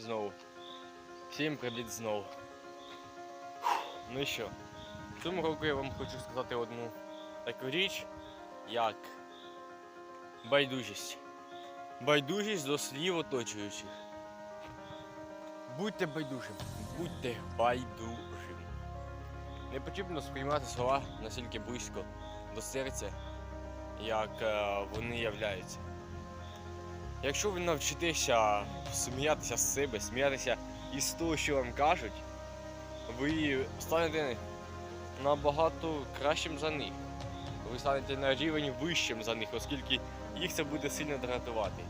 знову. Всім привіт знову. Ну і що? В цьому року я вам хочу сказати одну таку річ, як байдужість. Байдужість до слів оточуючих. Будьте байдужим, будьте байдужим. Не потрібно сприймати слова настільки близько до серця, як е, вони являються. Якщо ви навчитеся сміятися з себе, сміятися із того, що вам кажуть, ви станете набагато кращим за них. Ви станете на рівень вищим за них, оскільки їх це буде сильно дратувати.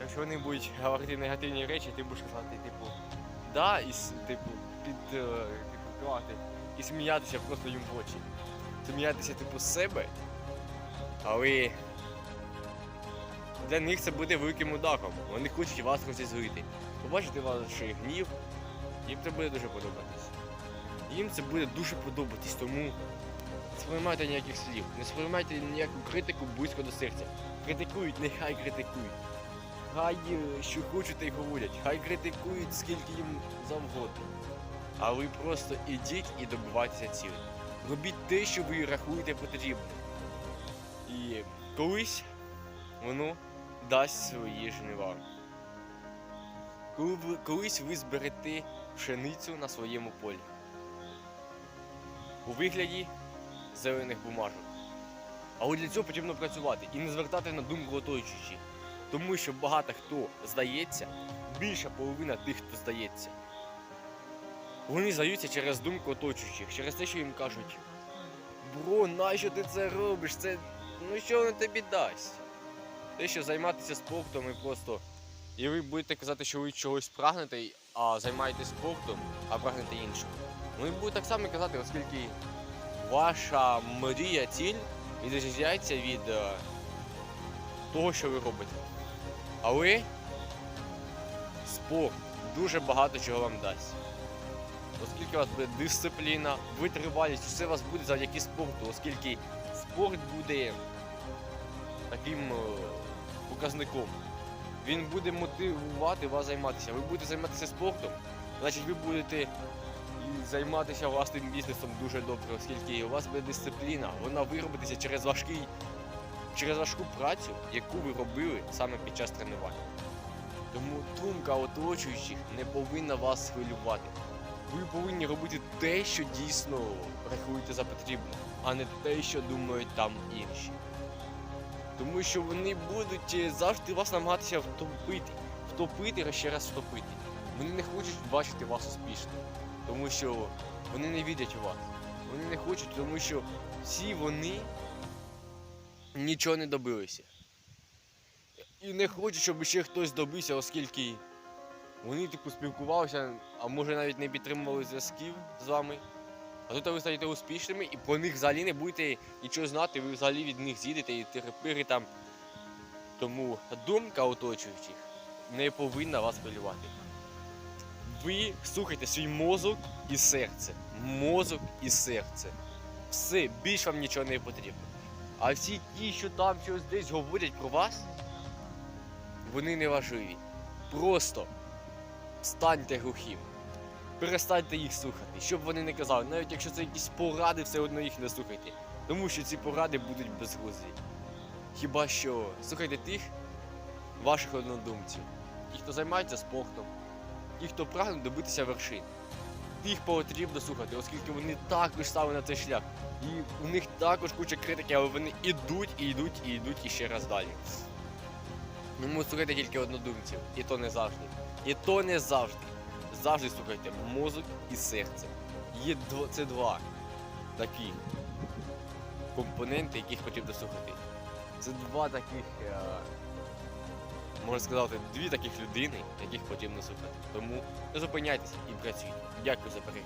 Якщо вони будуть говорити негативні речі, ти будеш казати, типу, да, і типу, під е, типу, і сміятися просто їм в очі. Сміятися, типу, з себе, але для них це буде великим ударом. Вони хочуть вас розізлити. Побачити ваш гнів, їм це буде дуже подобатись. Їм це буде дуже подобатись, тому не сприймайте ніяких слів, не сприймайте ніяку критику близько до серця. Критикують, нехай критикують. Хай е, що хочуть, й говорять, хай критикують скільки їм завгодно. А ви просто ідіть і добивайтеся цілі. Робіть те, що ви рахуєте потрібним. І колись воно дасть свої жнива. Колись ви зберете пшеницю на своєму полі у вигляді зелених бумажок. Але для цього потрібно працювати і не звертати на думку оточуючих. Тому що багато хто здається, більша половина тих, хто здається. Вони здаються через думку оточуючих, через те, що їм кажуть: Бро, нащо ти це робиш? Це ну що воно тобі дасть? Те, що займатися спортом і просто. І ви будете казати, що ви чогось прагнете, а займаєтесь спортом, а прагнете іншого. Вони будуть так само казати, оскільки ваша мрія, ціль відрізняється від е, того, що ви робите. Але спорт дуже багато чого вам дасть. Оскільки у вас буде дисципліна, витривалість, все у вас буде завдяки спорту, оскільки спорт буде таким е, показником. Він буде мотивувати вас займатися. Ви будете займатися спортом, значить ви будете займатися власним бізнесом дуже добре, оскільки у вас буде дисципліна, вона виробиться через важкий, через важку працю, яку ви робили саме під час тренувань. Тому думка оточуючих не повинна вас хвилювати. Ви повинні робити те, що дійсно рахуєте за потрібне, а не те, що думають там інші. Тому що вони будуть е, завжди вас намагатися втопити, втопити, ще раз втопити. Вони не хочуть бачити вас успішним, тому що вони не вірять у вас. Вони не хочуть, тому що всі вони нічого не добилися. І не хочуть, щоб ще хтось добився, оскільки вони типу спілкувалися, а може навіть не підтримували зв'язків з вами. А тут ви стаєте успішними і про них взагалі не будете нічого знати, ви взагалі від них з'їдете і терпири там. Тому думка оточуючих не повинна вас хвилювати. Ви слухайте свій мозок і серце. Мозок і серце. Все, більш вам нічого не потрібно. А всі ті, що там щось десь говорять про вас, вони не важливі. Просто станьте глухим. Перестаньте їх слухати, щоб вони не казали, навіть якщо це якісь поради, все одно їх не слухайте. Тому що ці поради будуть безглузді. Хіба що слухайте тих ваших однодумців, ті, хто займається спортом, ті, хто прагне добитися вершин. Їх потрібно слухати, оскільки вони також стали на цей шлях. І у них також куча критики, але вони ідуть, і йдуть, і йдуть і ще раз далі. Тому слухайте тільки однодумців, і то не завжди. І то не завжди. Завжди слухайте мозок і серце. Є дво, це два такі компоненти, яких потрібно слухати. Це два таких, е, можна сказати, дві таких людини, яких потрібно слухати. Тому не зупиняйтеся і працюйте. Дякую за перегляд.